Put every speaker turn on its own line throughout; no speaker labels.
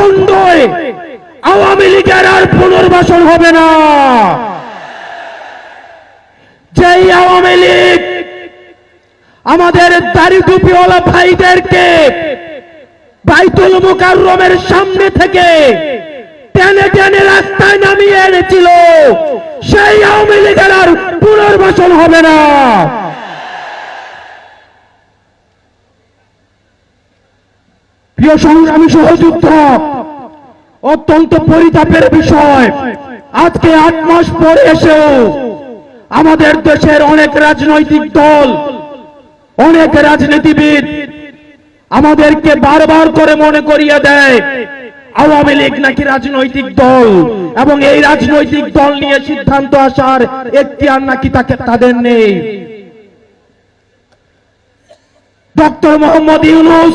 খণ্ডই আওয়ামী লীগের আর পুনর্বাসন হবে না। যেই আওয়ামী লীগ আমাদের দাড়ি টুপিওয়ালা ভাইদেরকে বাইতুল সামনে থেকে টেনে টেনে রাস্তায় নামিয়ে এনেছিল, সেই আওয়ামী লীগের আর পুনর্বাসন হবে না। প্রিয় সংগ্রামী সহযুদ্ধ অত্যন্ত পরিতাপের বিষয়। আজকে আট মাস পরে এসেও আমাদের দেশের অনেক রাজনৈতিক দল, অনেক রাজনীতিবিদ আমাদেরকে বারবার করে মনে করিয়ে দেয়, আওয়ামী লীগ নাকি রাজনৈতিক দল। এবং এই রাজনৈতিক দল নিয়ে সিদ্ধান্ত আসার একটি আর নাকি তাকে তাদের নেই। ডক্টর মোহাম্মদ ইউনুস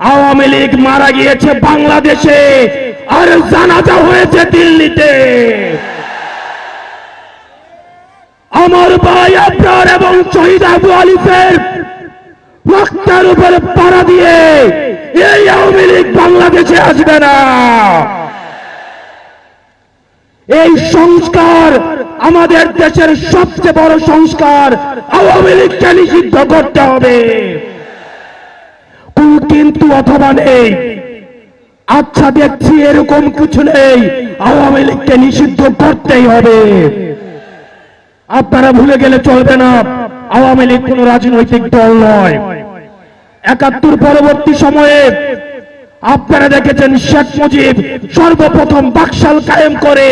আওয়ামী লীগ মারা গিয়েছে বাংলাদেশে আর জানাজা হয়েছে দিল্লিতে। আমার ভাই, আপনার এবং শহীদ আবু আলিফের রক্তের উপরে পাড়া দিয়ে এই আওয়ামী লীগ বাংলাদেশে আসবে না। এই সংস্কার আমাদের দেশের সবচেয়ে বড় সংস্কার আওয়ামী লীগকে নিষিদ্ধ করতে হবে। অথবা নেই। আচ্ছা দেখছি, এরকম কিছু নেই। আওয়ামী লীগকে নিষিদ্ধ করতেই হবে। আপনারা ভুলে গেলে চলবে না। আওয়ামী লীগ কোন রাজনৈতিক দল নয়। একাত্তর পরবর্তী সময়ে আপনারা দেখেছেন শেখ মুজিব সর্বপ্রথম বাকশাল কায়েম করে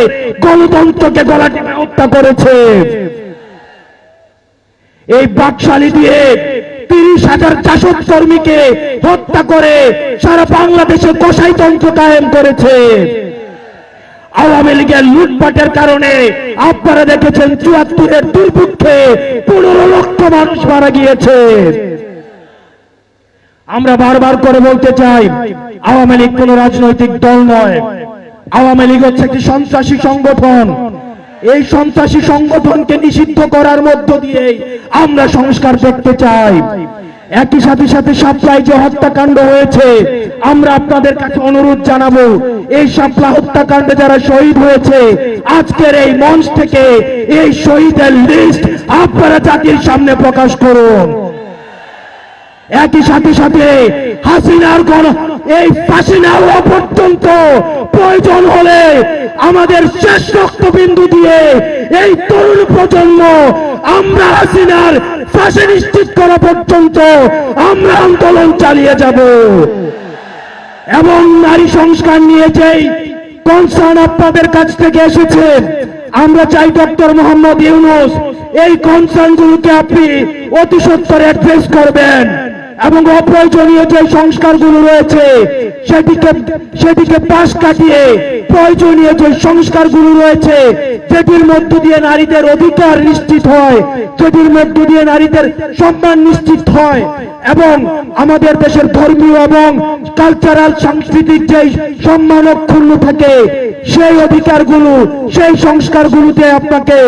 গণতন্ত্রকে গলা হত্যা করেছে। এই বাকশালী দিয়ে আওয়ামী লীগের লুটপাটের কারণে আপনারা দেখেছেন চুয়াত্তরের দুর্ভিক্ষে পনেরো লক্ষ মানুষ মারা গিয়েছে। আমরা বারবার করে বলতে চাই, আওয়ামী লীগ কোন রাজনৈতিক দল নয়। আওয়ামী লীগ হচ্ছে একটি সন্ত্রাসী সংগঠন। এই সন্ত্রাসী সংগঠনকে নিষিদ্ধ করার মধ্য দিয়ে আমরা সংস্কার দেখতে চাই। একই সাথে সাথে সাপ্লাই যে হত্যাকাণ্ড হয়েছে, আমরা আপনাদের কাছে অনুরোধ জানাব, এই সাপলা হত্যাকাণ্ডে যারা শহীদ হয়েছে, আজকের এই মঞ্চ থেকে এই শহীদের লিস্ট আপনারা জাতির সামনে প্রকাশ করুন। একই সাথে সাথে হাসিনার গণ, এই ফাঁসি পর্যন্ত প্রয়োজন হলে আমাদের শেষ রক্তবিন্দু দিয়ে এই তরুণ প্রজন্ম আমরা হাসিনার ফাঁসি নিশ্চিত করা পর্যন্ত আমরা আন্দোলন চালিয়ে যাব। এবং নারী সংস্কার নিয়ে যেই কনসার্ন আপনাদের কাছ থেকে এসেছে, আমরা চাই ডক্টর মোহাম্মদ ইউনুস এই কনসার্ন গুলোকে আপনি অতি সত্তর অ্যাড্রেস করবেন এবং অপ্রয়োজনীয় যে সংস্কারগুলো রয়েছে সেটিকে সেটিকে পাশ কাটিয়ে প্রয়োজনীয় যে সংস্কারগুলো রয়েছে, যেটির মধ্য দিয়ে নারীদের অধিকার নিশ্চিত হয়, যেটির মধ্য দিয়ে নারীদের সম্মান নিশ্চিত হয়, এবং আমাদের দেশের ধর্মীয় এবং কালচারাল সাংস্কৃতিক যে সম্মান অক্ষুণ্ণ থাকে, সেই অধিকারগুলো, সেই সংস্কারগুলোতে আপনাকে